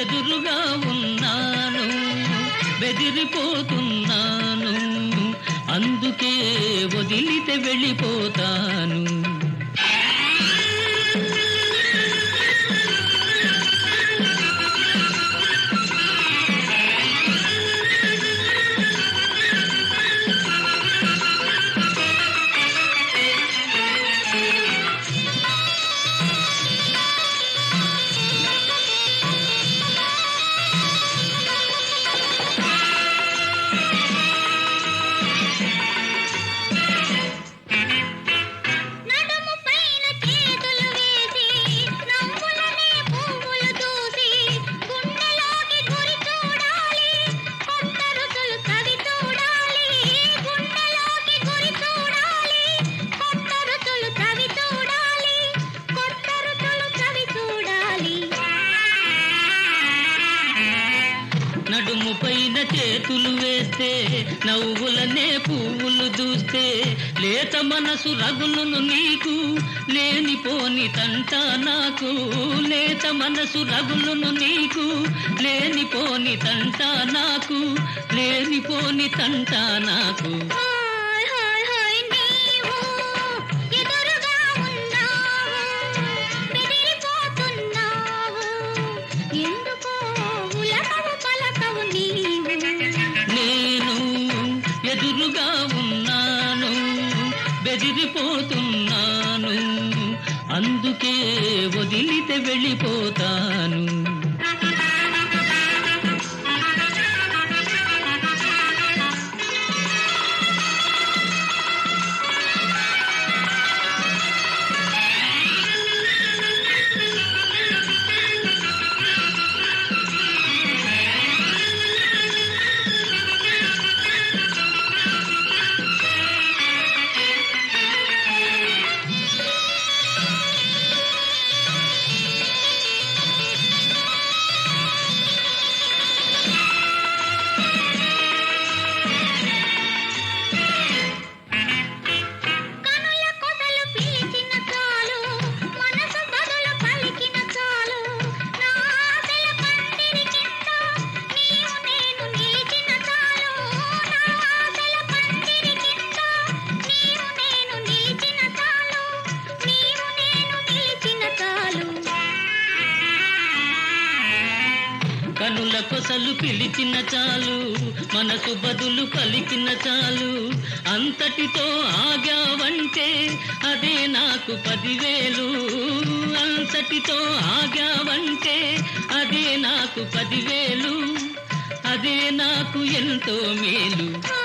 ఎదురుగా ఉన్నాను బెదిరిపోతున్నాను అందుకే వదిలితే వెళ్ళిపోతాను. మనసు రగులును నీకు లేనిపోని తంట నాకు. లేత మనసు రగులును నీకు లేనిపోని తంట నాకు. లేనిపోని తంట నాకు. అందుకే వదిలితే వెళ్ళిపోతాను. పిలిచిన చాలు మనసు బదులు పలికిన చాలు. అంతటితో ఆగావంటే అదే నాకు పదివేలు. అంతటితో ఆగావంటే అదే నాకు పదివేలు. అదే నాకు ఎంతో మేలు.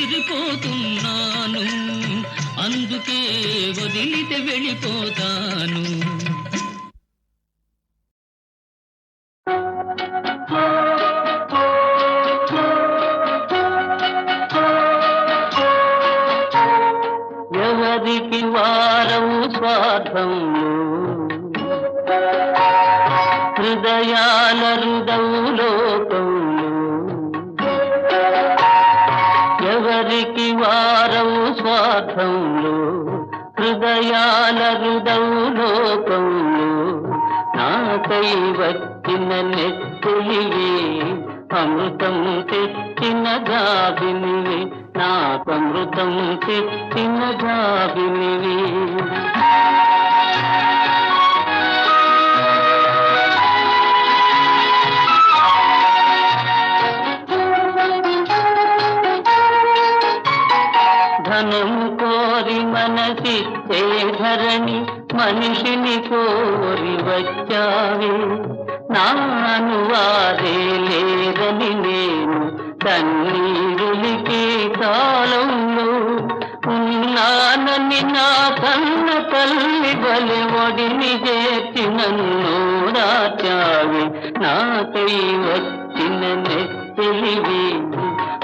బెదిరిపోతున్నాను అందుకే వదిలితే వెళ్ళిపోతాను. నాకై వచ్చిన నెత్తులివే అమృతం తెచ్చిన గాబినివి నాకమృతం తెచ్చిన గాబినివి ధనము కోరి మనసిచ్చే ధరణి మనిషిని కోరి వచ్చావే నాను వారే లేదని నేను కన్నీరులికి కాలంలో ఉన్నానని నా కన్న తల్లి బలి ఒడిని చేర్చి నన్ను రాచావి నాకై వచ్చిన నెత్తిలివి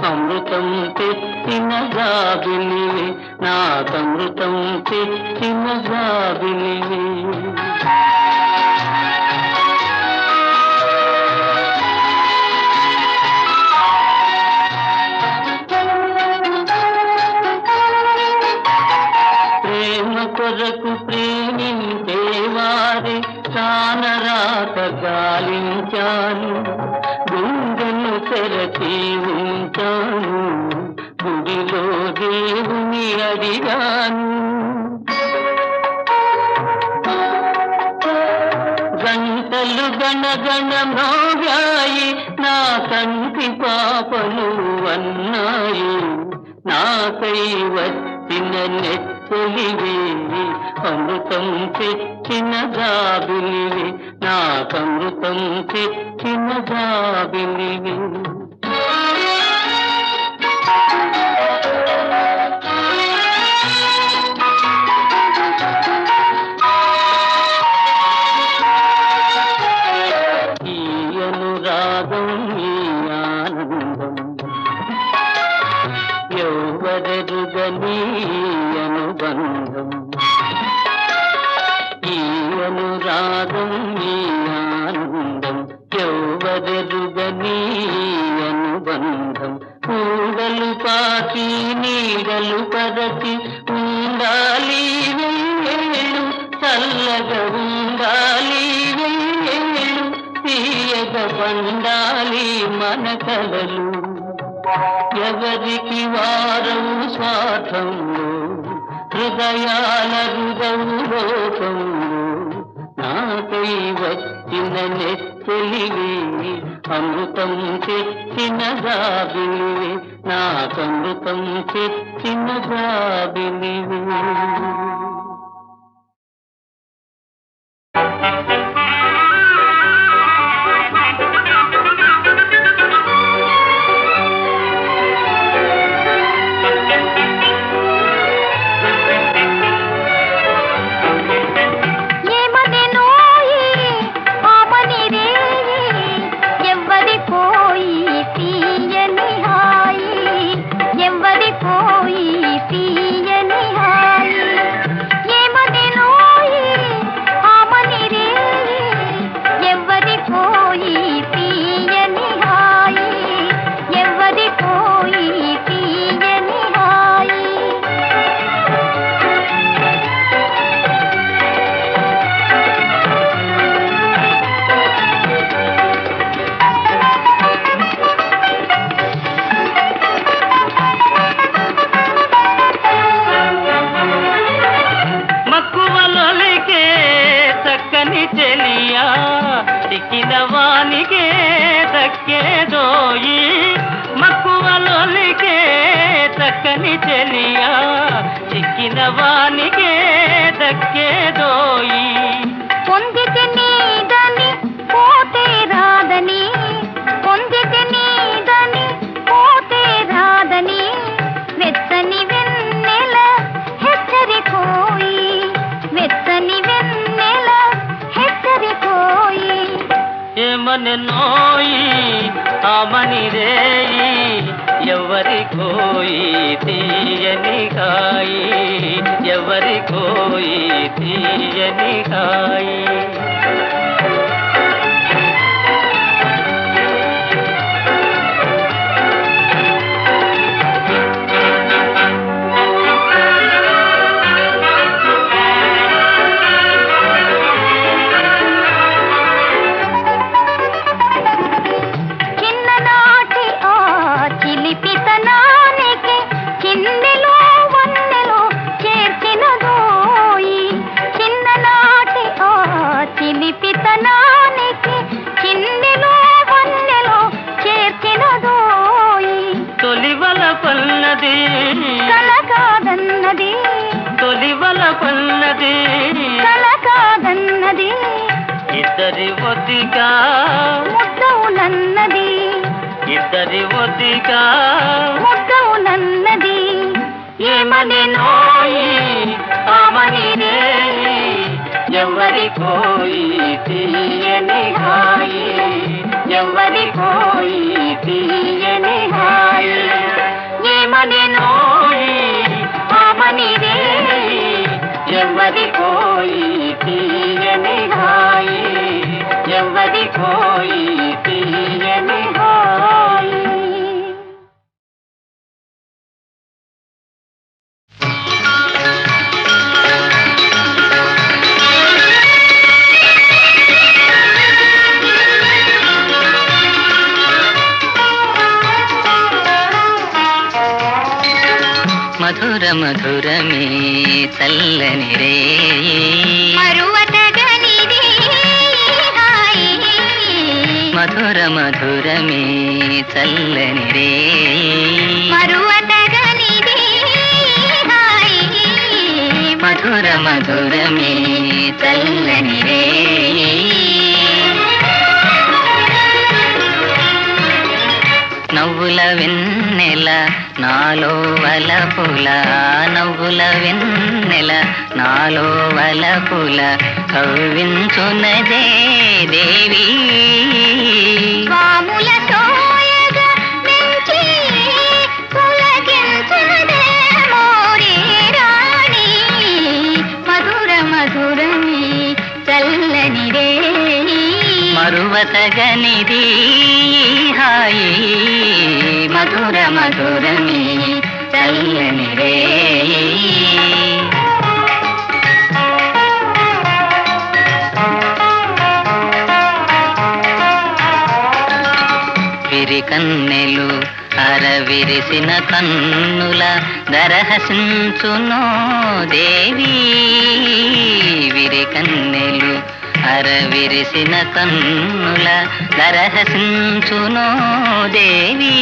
అమృతం తెచ్చిన జాబిలివి. నాకమృతం తెచ్చిన జాబిలివి. ప్రాణరాత గుండెను తెరచి ఉంచాను గుడిలో దేవుని అడిగాను. గంటలు గణగణ మ్రోగాయి నా కంటి పాపలు అన్నాయి. నాకై వచ్చిన నెత్తులివే అమృతం తెచ్చిన జాబిలివి నాకమృతం తెచ్చిన జాబిలివి పండాలి మన కలలు ఎవరికి వారం స్వార్థంలో హృదయాల హృదవు లోకంలో నాకై వచ్చిన నెత్తలివి అమృతం తెచ్చిన జాబిలివి నాకమృతం తెచ్చిన జాబిలివి చిక్కిన వానికే దక్కేదోయి పొందితే నీదని పోతే రాదని పొందితే నీదని పోతే రాదని వెచ్చని వెన్నెల హెచ్చరికోయి. వెచ్చని వెన్నెల హెచ్చరికోయి. ఏమని నోయి ఆమని రేయి ఎవరి కోయి తీయని కాయి. ఎవరి కోయి తీయని కాయి ఇద్దరి ఒద్దిగా ముద్దవులన్నది ఇద్దరి ఒద్దిగా ముద్దవులన్నది ఏమని నోయి ఆమని రేయి ఎవరి కోయి తీయని హాయి ఎవరి కోయి తీయని హాయి. ఏమని నోయి ఆమని రేయి ఎవరి కోయి మధుర మధురమే చల్లని రే. నవ్వుల వెన్నెల నాలో వలపుల నవ్వుల వెన్నెల నాలో వలపుల కవ్వించునదే దేవి. స్వాముల మరువతగనిది హాయి మధుర మధురమే చల్లని రే. విరి కన్నెలు అరవిరిసిన కన్నుల దరహసించునో దేవి. విరి కన్నెలు హర విరిసిన కన్నుల నరహసించునో దేవీ.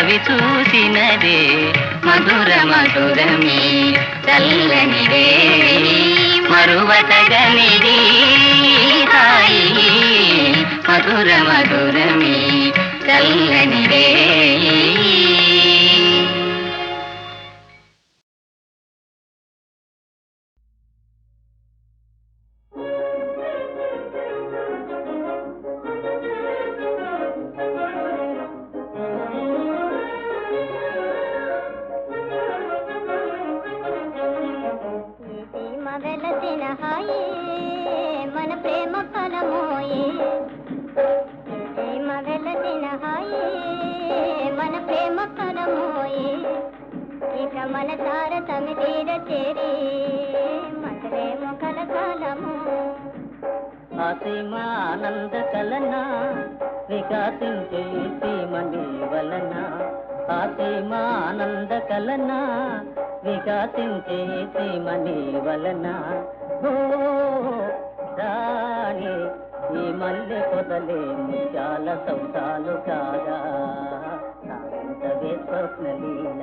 కవి చూసినదే మధుర మధురమే చల్లని రే మరువతగనిది హాయి మధుర మధురమే చల్లని రమణ తారతమి తీర చేరి మనరేమో కలకాలము అసీమ ఆనంద కలన వికాసించే సీమని వలన. అసీమ ఆనంద కలన వికాసించే సీమని వలన. ఓ రాణి ఈ మల్లె పొదలే ముత్యాల సౌతాలు కాగా నాంతవే స్వప్నలీల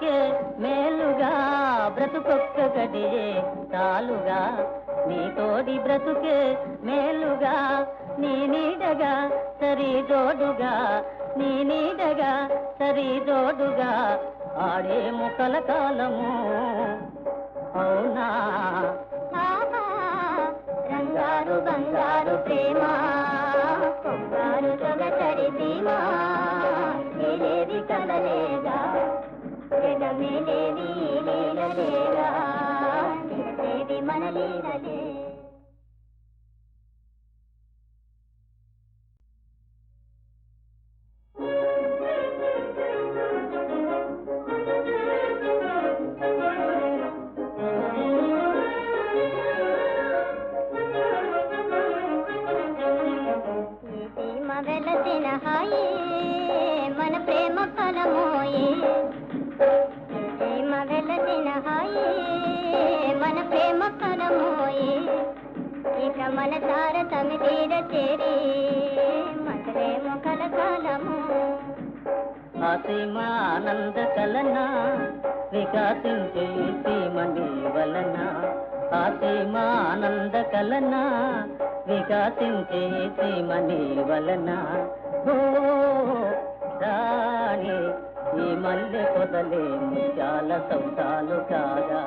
బ్రతుకే మేలుగా బ్రతుకొక్క చాలుగా. నీ తోడి బ్రతుకే మేలుగా నీ నీడగా సరి జోడుగా. నీ నీడగా సరి జోడుగా. ఆడే ముక్కల కాలము. అవునా? ఆహా, రంగారు బంగారు ప్రేమ. చరి సొగసరి సీమ. కలలేగా జగమేలేది లీలలేగా తెలిసేది పోయి ఇక మన తారతమి తీర చేరి మనరేమో కలకాలము. అసీమ ఆనంద కలన వికాసించే సీమని వలన. అసీమ ఆనంద కలన వికాసించే సీమని వలన. ఓ రాణి ఈ మల్లె పొదలే ముత్యాల సౌతాలు కాగా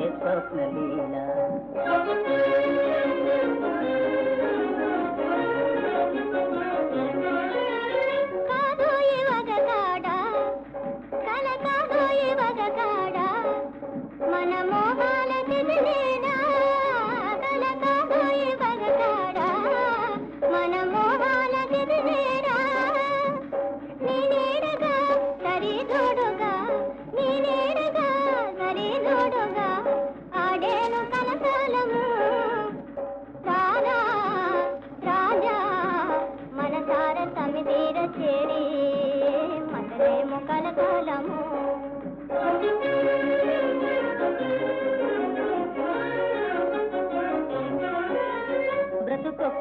है स्वप्न लीला।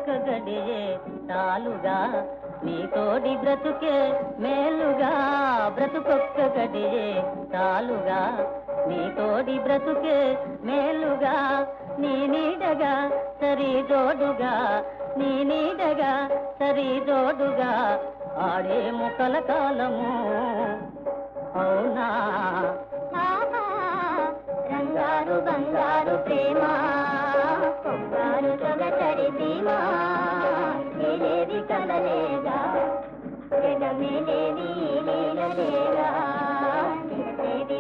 బ్రతుకొక్క గడియే చాలుగా నీ తోడి బ్రతుకే మేలుగా. బ్రతుకొక్క గడియే తాలుగా. నీ తోడి బ్రతుకే మేలుగా. నీ నీడగా సరి జోడుగా. నీ నీడగా సరి జోడుగా. ఆడే ముఖల కాలము. అవునా? ఆహా, బంగారు ప్రేమ. బంగారు సీమ ఏలేది కలలేగా జగమేలేది లీలలేగా తెలిసేది